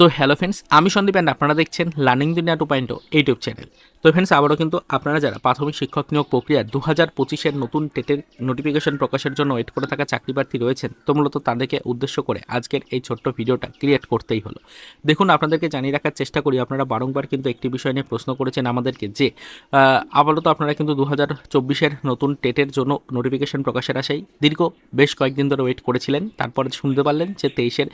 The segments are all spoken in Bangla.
তো হ্যালো ফ্রেন্ডস আমি সন্দীপ অ্যান্ড আপনারা দেখছেন learning Duniya two point YouTube channel তো ফ্রেন্ডস আবারও কিন্তু আপনারা যারা প্রাথমিক শিক্ষক নিয়োগ প্রক্রিয়া দু হাজার পঁচিশের নতুন টেটের নোটিফিকেশন প্রকাশের জন্য ওয়েট করে থাকা চাকরি প্রার্থী রয়েছেন, তো মূলত তাদেরকে উদ্দেশ্য করে আজকের এই ছোট্ট ভিডিওটা ক্রিয়েট করতেই হলো। দেখুন, আপনাদেরকে জানিয়ে রাখার চেষ্টা করি, আপনারা বারংবার কিন্তু একটি বিষয় নিয়ে প্রশ্ন করেছেন আমাদেরকে যে আপাতত আপনারা কিন্তু দু হাজার চব্বিশের নতুন টেটের জন্য নোটিফিকেশন প্রকাশের আশায় দীর্ঘ বেশ কয়েকদিন ধরে ওয়েট করেছিলেন, তারপরে শুনতে পারলেন যে তেইশের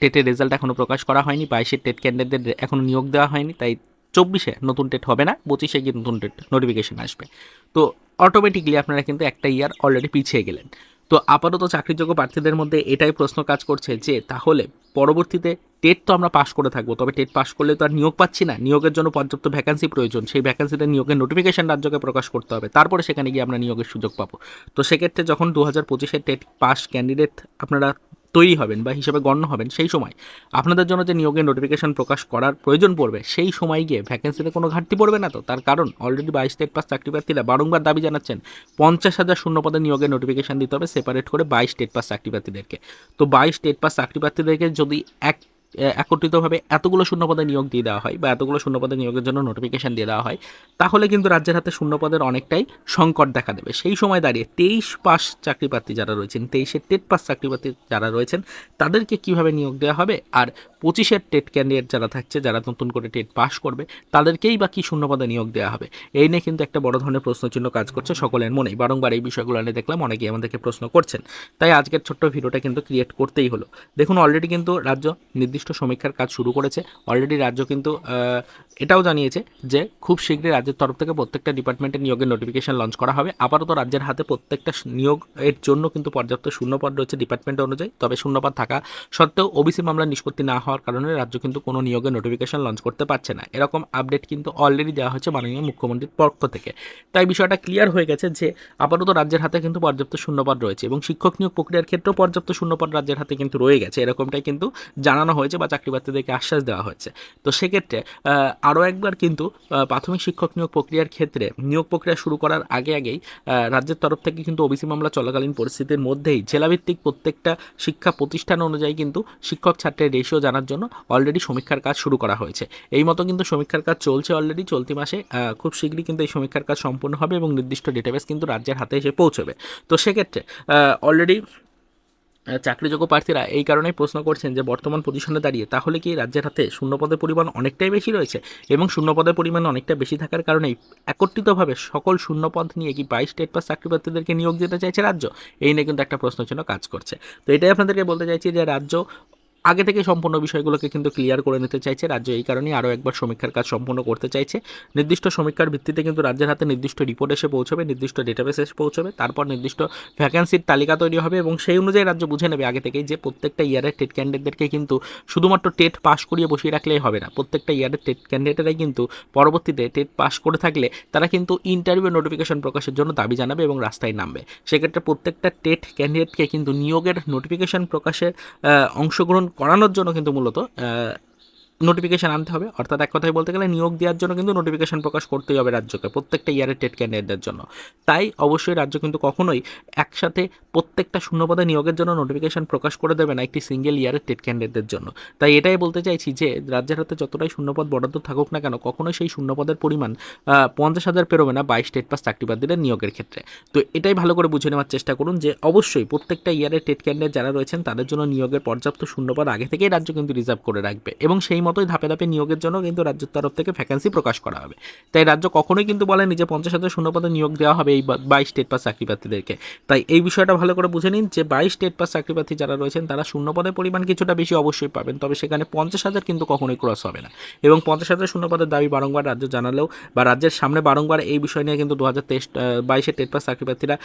টেটের রেজাল্ট এখনও প্রকাশ করা হয়নি, বাইশের টেট ক্যান্ডিডেটদের এখনও নিয়োগ দেওয়া হয়নি, তাই চব্বিশে নতুন টেট হবে না, পঁচিশে গিয়ে নতুন টেট নোটিফিকেশন আসবে। তো অটোমেটিকলি আপনারা কিন্তু একটা ইয়ার অলরেডি পিছিয়ে গেলেন। তো আপাতত চাকরিযোগ্য প্রার্থীদের মধ্যে এটাই প্রশ্ন কাজ করছে যে, তাহলে পরবর্তীতে টেট তো আমরা পাশ করে থাকব, তবে টেট পাশ করলে তো আর নিয়োগ পাচ্ছি না, নিয়োগের জন্য পর্যাপ্ত ভ্যাকান্সি প্রয়োজন, সেই ভ্যাকান্সিতে নিয়োগের নোটিফিকেশন রাজ্যকে প্রকাশ করতে হবে, তারপরে সেখানে গিয়ে আমরা নিয়োগের সুযোগ পাবো। তো সেক্ষেত্রে যখন দু হাজার টেট পাস ক্যান্ডিডেট আপনারা তৈরি হবেন বা হিসেবে গণ্য হবেন সেই সময় আপনাদের জন্য যে নিয়োগের নোটিফিকেশন প্রকাশ করার প্রয়োজন পড়বে, সেই সময় গিয়ে ভ্যাকেন্সিতে কোনো ঘাটতি পড়বে না তো? তার কারণ অলরেডি বাইশ স্টেট পাস চাকরি প্রার্থীরা বারংবার দাবি জানাচ্ছেন, পঞ্চাশ হাজার শূন্য পদে নিয়োগের নোটিফিকেশন দিতে হবে সেপারেট করে বাইশ স্টেট পাস চাকরি প্রার্থীদেরকে। তো বাইশ স্টেট পাস চাকরি প্রার্থীদেরকে যদি এক একত্রিতভাবে এতগুলো শূন্যপদে নিয়োগ দিয়ে দেওয়া হয় বা এতগুলো শূন্যপদে নিয়োগের জন্য নোটিফিকেশান দিয়ে দেওয়া হয়, তাহলে কিন্তু রাজ্যের হাতে শূন্যপদের অনেকটাই সংকট দেখা দেবে। সেই সময় দাঁড়িয়ে তেইশ পাস চাকরি প্রার্থী যারা রয়েছেন তেইশের টেট পাস চাকরি প্রার্থী যারা রয়েছেন, তাদেরকে কীভাবে নিয়োগ দেওয়া হবে? আর পঁচিশের টেট ক্যান্ডিডেট যারা থাকছে, যারা নতুন করে টেট পাস করবে, তাদেরকেই বা কি শূন্যপদে নিয়োগ দেওয়া হবে? এই নিয়ে কিন্তু একটা বড় ধরনের প্রশ্নচিহ্ন কাজ করছে সকলের মনেই। বারংবার এই বিষয়গুলো নিয়ে দেখলাম, অনেকেই আমাদেরকে প্রশ্ন করছেন। তাই আজকের ছোট্ট ভিডিওটা কিন্তু ক্রিয়েট করতেই হলো। দেখুন অলরেডি কিন্তু রাজ্য নির্দিষ্ট সমীক্ষার কাজ শুরু করেছে। অলরেডি রাজ্য কিন্তু এটাও জানিয়েছে যে খুব শীঘ্রই রাজ্যের তরফ থেকে প্রত্যেকটা ডিপার্টমেন্টের নিয়োগের নোটিফিকেশন লঞ্চ করা হবে। আপাতত রাজ্যের হাতে প্রত্যেকটা নিয়োগ এর জন্য কিন্তু পর্যাপ্ত শূন্যপদ রয়েছে ডিপার্টমেন্ট অনুযায়ী। তবে শূন্যপদ থাকা সত্ত্বেও ওবিসি মামলা নিষ্পত্তি না হওয়ার কারণে রাজ্য কিন্তু কোনো নিয়োগের নোটিফিকেশন লঞ্চ করতে পারছে না। এরকম আপডেট কিন্তু অলরেডি দেওয়া হয়েছে মাননীয় মুখ্যমন্ত্রীর পক্ষ থেকে। তাই বিষয়টা ক্লিয়ার হয়ে গেছে যে আপাতত রাজ্যের হাতে কিন্তু পর্যাপ্ত শূন্যপদ রয়েছে এবং শিক্ষক নিয়োগ প্রক্রিয়ার ক্ষেত্রেও পর্যাপ্ত শূন্যপদ রাজ্যের হাতে কিন্তু রয়ে গেছে। এরকমটাই কিন্তু জানানো হয়েছে। বা চাকরি প্রার্থীদেরকে আশ্বাস দেওয়া হয়েছে তো সেক্ষেত্রে আরও একবার কিন্তু প্রাথমিক শিক্ষক নিয়োগ প্রক্রিয়ার ক্ষেত্রে নিয়োগ প্রক্রিয়া শুরু করার আগে আগেই রাজ্যের তরফ থেকে কিন্তু ওবিসি মামলা চলাকালীন পরিস্থিতির মধ্যেই জেলাভিত্তিক প্রত্যেকটা শিক্ষা প্রতিষ্ঠান অনুযায়ী কিন্তু শিক্ষক ছাত্রের রেশিও জানার জন্য অলরেডি সমীক্ষার কাজ শুরু করা হয়েছে। এই মতো কিন্তু সমীক্ষার কাজ চলছে অলরেডি চলতি মাসে খুব শীঘ্রই কিন্তু এই সমীক্ষার কাজ সম্পূর্ণ হবে এবং নির্দিষ্ট ডেটাবেস কিন্তু রাজ্যের হাতে এসে পৌঁছবে। তো সেক্ষেত্রে অলরেডি চাকরিযোগ্য প্রার্থীরা এই কারণেই প্রশ্ন করছেন যে বর্তমান পজিশনে দাঁড়িয়ে তাহলে কি রাজ্যের হাতে শূন্যপদের পরিমাণ অনেকটাই বেশি রয়েছে? এবং শূন্যপদের পরিমাণ অনেকটা বেশি থাকার কারণেই একত্রিতভাবে সকল শূন্যপদ নিয়ে কি বাইশ স্টেট পাস চাকরি প্রার্থীদেরকে নিয়োগ দিতে চাইছে রাজ্য? এই নিয়ে কিন্তু একটা প্রশ্ন চিহ্ন কাজ করছে। তো এটাই আপনাদেরকে বলতে চাইছি যে রাজ্য আগে থেকে সম্পূর্ণ বিষয়গুলোকে কিন্তু ক্লিয়ার করে নিতে চাইছে, রাজ্য এই কারণেই আরও একবার সমীক্ষার কাজ সম্পূর্ণ করতে চাইছে। নির্দিষ্ট সমীক্ষার ভিত্তিতে কিন্তু রাজ্যের হাতে নির্দিষ্ট রিপোর্ট এসে পৌঁছবে, নির্দিষ্ট ডেটাবেস এসে পৌঁছবে, তারপর নির্দিষ্ট ভ্যাকেন্সির তালিকা তৈরি হবে এবং সেই অনুযায়ী রাজ্য বুঝে নেবে আগে থেকেই যে প্রত্যেকটা ইয়ারের টেট ক্যান্ডিডেটদেরকে কিন্তু শুধুমাত্র টেট পাস করিয়ে বসিয়ে রাখলেই হবে না। প্রত্যেকটা ইয়ারের টেট ক্যান্ডিডেটরাই কিন্তু পরবর্তীতে টেট পাস করে থাকলে তারা কিন্তু ইন্টারভিউ নোটিফিকেশন প্রকাশের জন্য দাবি জানাবে এবং রাস্তায় নামবে। সেক্ষেত্রে প্রত্যেকটা টেট ক্যান্ডিডেটকে কিন্তু নিয়োগের নোটিফিকেশন প্রকাশের অংশগ্রহণ করানোর জন্য কিন্তু মূলত নোটিফিকেশান আনতে হবে। অর্থাৎ এক কথায় বলতে গেলে নিয়োগ দেওয়ার জন্য কিন্তু নোটিফিকেশান প্রকাশ করতেই হবে রাজ্যকে, প্রত্যেকটা ইয়ারের টেট ক্যান্ডিডেটদের জন্য। তাই অবশ্যই রাজ্য কিন্তু কখনোই একসাথে প্রত্যেকটা শূন্যপদে নিয়োগের জন্য নোটিফিকেশান প্রকাশ করে দেবে না একটি সিঙ্গেল ইয়ারের টেট ক্যান্ডিডেটদের জন্য। তাই এটাই বলতে চাইছি যে, রাজ্যের হাতে যতটাই শূন্যপদ বরাদ্দ থাকুক না কেন, কখনোই সেই শূন্যপদের পরিমাণ পঞ্চাশ হাজার পেরোবে না বাইশ টেট পাস চাকরিবাদীদের নিয়োগের ক্ষেত্রে। তো এটাই ভালো করে বুঝে নেওয়ার চেষ্টা করুন যে, অবশ্যই প্রত্যেকটা ইয়ারের টেট ক্যান্ডিডেট যারা রয়েছেন তাদের জন্য নিয়োগের পর্যাপ্ত শূন্যপদ আগে থেকেই রাজ্য কিন্তু রিজার্ভ করে রাখবে এবং সেই মতোই ধাপে ধাপে নিয়োগের জন্য কিন্তু রাজ্যের তরফ থেকে ভ্যাকেন্সি প্রকাশ করা হবে। তাই রাজ্য কখনোই কিন্তু বলেনি যে পঞ্চাশ হাজার শূন্যপদে নিয়োগ দেওয়া হবে এই বাইশ স্টেট পাস চাকরি প্রার্থীদেরকে তাই এই বিষয়টা ভালো করে বুঝে নিন যে বাইশ স্টেট পাস চাকরি প্রার্থী যারা রয়েছেন, তারা শূন্য শূন্যপদের পরিমাণ কিছুটা বেশি অবশ্যই পাবেন। তবে সেখানে পঞ্চাশ হাজার কিন্তু কখনোই ক্রস হবে না। এবং পঞ্চাশ হাজার শূন্যপদের দাবি বারংবার রাজ্য জানালেও বা রাজ্যের সামনে বারংবার এই বিষয় নিয়ে কিন্তু দু হাজার তেইশ বাইশের টেট পাস চাকরি প্রার্থীরা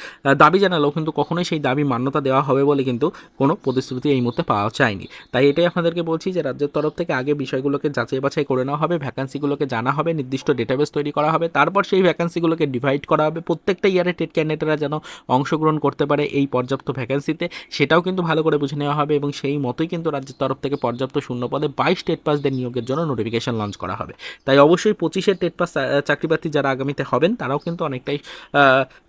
দাবি জানালেও কিন্তু কখনোই সেই দাবি মান্যতা দেওয়া হবে বলে কিন্তু কোনো প্রতিশ্রুতি এই মুহূর্তে পাওয়া যায়নি। তাই এটাই আপনাদেরকে বলছি যে রাজ্যের তরফ থেকে আগে বিষয়গুলোকে যাচাই বাছাই করে নেওয়া হবে ভ্যাকান্সিগুলোকে জানা হবে, নির্দিষ্ট ডেটাবেস তৈরি করা হবে, তারপর সেই ভ্যাকান্সিগুলোকে ডিভাইড করা হবে। প্রত্যেকটা ইয়ারে টেট ক্যান্ডিডেটরা যেন অংশগ্রহণ করতে পারে এই পর্যাপ্ত ভ্যাকান্সিতে সেটাও কিন্তু ভালো করে বুঝে নেওয়া হবে এবং সেই মতোই কিন্তু রাজ্যের তরফ থেকে পর্যাপ্ত শূন্য পদে বাইশ টেট পাসদের নিয়োগের জন্য নোটিফিকেশন লঞ্চ করা হবে। তাই অবশ্যই পঁচিশের টেট পাস চাকরি প্রার্থী যারা আগামীতে হবেন, তারাও কিন্তু অনেকটাই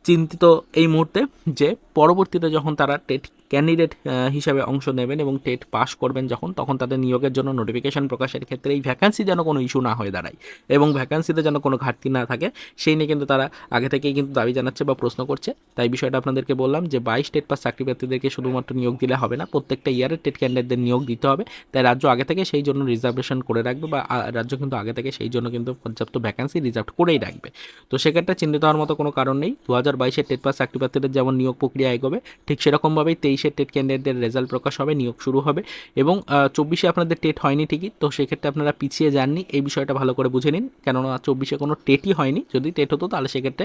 চিন্তিত এই মুহূর্তে যে পরবর্তীতে যখন তারা টেট ক্যান্ডিডেট হিসাবে অংশ নেবেন এবং টেট পাস করবেন যখন, তখন তাদের নিয়োগের জন্য নোটিফিকেশন প্রকাশের ক্ষেত্রে এই ভ্যাকান্সি যেন কোনো ইস্যু না হয়ে দাঁড়ায় এবং ভ্যাকান্সিতে যেন কোনো ঘাটতি না থাকে। সেই নিয়ে কিন্তু তারা আগে থেকেই কিন্তু দাবি জানাচ্ছে বা প্রশ্ন করছে। তাই বিষয়টা আপনাদেরকে বললাম যে বাইশ টেট পাস চাকরি প্রার্থীদেরকে শুধুমাত্র নিয়োগ দিলে হবে না, প্রত্যেকটা ইয়ারের টেট ক্যান্ডিডেটদের নিয়োগ দিতে হবে। তাই রাজ্য আগে থেকে সেই জন্য রিজার্ভেশন করে রাখবে বা রাজ্য কিন্তু আগে থেকে সেই জন্য কিন্তু পর্যাপ্ত ভ্যাকান্সি রিজার্ভ করেই রাখবে। তো সেক্ষেত্রে চিন্তিত হওয়ার মতো কোনো কারণ নেই। দু হাজার বাইশের টেট পাস চাকরি প্রার্থীদের যেমন নিয়োগ প্রক্রিয়া এগোবে, ঠিক সেরকমভাবেই তেইশের টেট ক্যান্ডিডেটদের রেজাল্ট প্রকাশ হবে, নিয়োগ শুরু হবে এবং চব্বিশে আপনাদের টেট হয়নি ঠিকই। তো সেক্ষেত্রে আপনারা পিছিয়ে যাননি। এই বিষয়টা ভালো করে বুঝে নিন। কেননা চব্বিশে কোনো টেটই হয়নি। যদি টেট হতো তাহলে সেক্ষেত্রে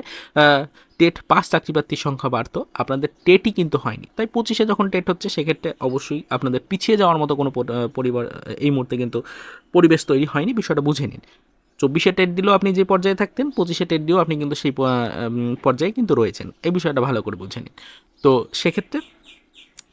টেট পাস চাকরি প্রার্থীর সংখ্যা বাড়তো। আপনাদের টেটই কিন্তু হয়নি। তাই পঁচিশে যখন টেট হচ্ছে সেক্ষেত্রে অবশ্যই আপনাদের পিছিয়ে যাওয়ার মতো কোনো পরিবার, এই মুহূর্তে কিন্তু পরিবেশ তৈরি হয়নি। বিষয়টা বুঝে নিন। চব্বিশে টেট দিলেও আপনি যে পর্যায়ে থাকতেন, পঁচিশে টেট দিয়েও আপনি কিন্তু সেই পর্যায়ে কিন্তু রয়েছেন। এই বিষয়টা ভালো করে বুঝে নিন। তো সেক্ষেত্রে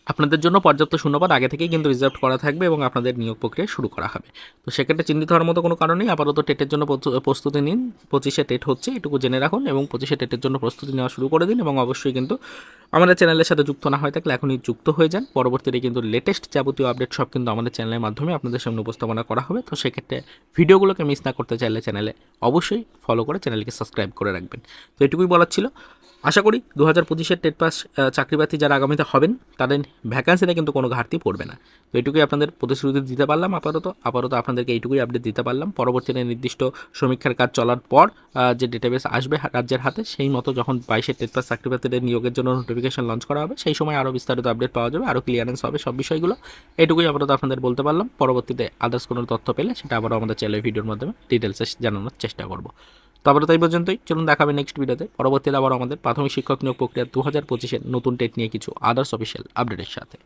আপনাদের জন্য পর্যাপ্ত শূন্যপদ আগে থেকেই কিন্তু রিজার্ভ করা থাকবে এবং আপনাদের নিয়োগ প্রক্রিয়া শুরু করা হবে। তো সেক্ষেত্রে চিন্তিত হওয়ার মতো কোনো কারণ নেই। আপাতত টেটের জন্য প্রস্তু- প্রস্তুতি নিন। পঁচিশে টেট হচ্ছে, এটুকু জেনে রাখুন এবং পঁচিশে টেটের জন্য প্রস্তুতি নেওয়া শুরু করে দিন এবং অবশ্যই কিন্তু আমাদের চ্যানেলের সাথে যুক্ত না হয়ে থাকলে এখনই যুক্ত হয়ে যান। পরবর্তীতে কিন্তু লেটেস্ট যাবতীয় আপডেট সব কিন্তু আমাদের চ্যানেলের মাধ্যমে আপনাদের সামনে উপস্থাপনা করা হবে। তো সেক্ষেত্রে ভিডিওগুলোকে মিস না করতে চাইলে চ্যানেলে অবশ্যই ফলো করে চ্যানেলকে সাবস্ক্রাইব করে রাখবেন। তো এটুকুই বলার ছিল। আশা করি দু হাজার পঁচিশের টেট পাস চাকরি প্রার্থী যারা আগামীতে হবেন, তাদের ভ্যাকান্সিতে কিন্তু কোনো ঘাটতি পড়বে না। তো এটুকুই আপনাদের প্রতিশ্রুতি দিতে পারলাম আপাতত। আপাতত আপনাদেরকে এইটুকুই আপডেট দিতে পারলাম। পরবর্তীতে নির্দিষ্ট সমীক্ষার কাজ চলার পর যে ডেটাবেস আসবে রাজ্যের হাতে, সেই মতো যখন বাইশের টেট পাস চাকরি প্রার্থীদের নিয়োগের জন্য নোটিফিকেশন লঞ্চ করা হবে, সেই সময় আরও বিস্তারিত আপডেট পাওয়া যাবে আরও ক্লিয়ারেন্স হবে সব বিষয়গুলো। এটুকুই আপাতত আপনাদের বলতে পারলাম। পরবর্তীতে আদার্স কোনো তথ্য পেলে সেটা আবারও আমাদের চ্যানেলের ভিডিওর মাধ্যমে ডিটেলসে জানানোর চেষ্টা করব। তো আবার তাই পর্যন্তই। চলুন দেখাবে নেক্সট ভিডিওতে পরবর্তীতে আবার আমাদের প্রাথমিক শিক্ষক নিয়োগ প্রক্রিয়া দু হাজার পঁচিশের নতুন টেট নিয়ে কিছু আদার্স অফিসিয়াল আপডেটের সাথে।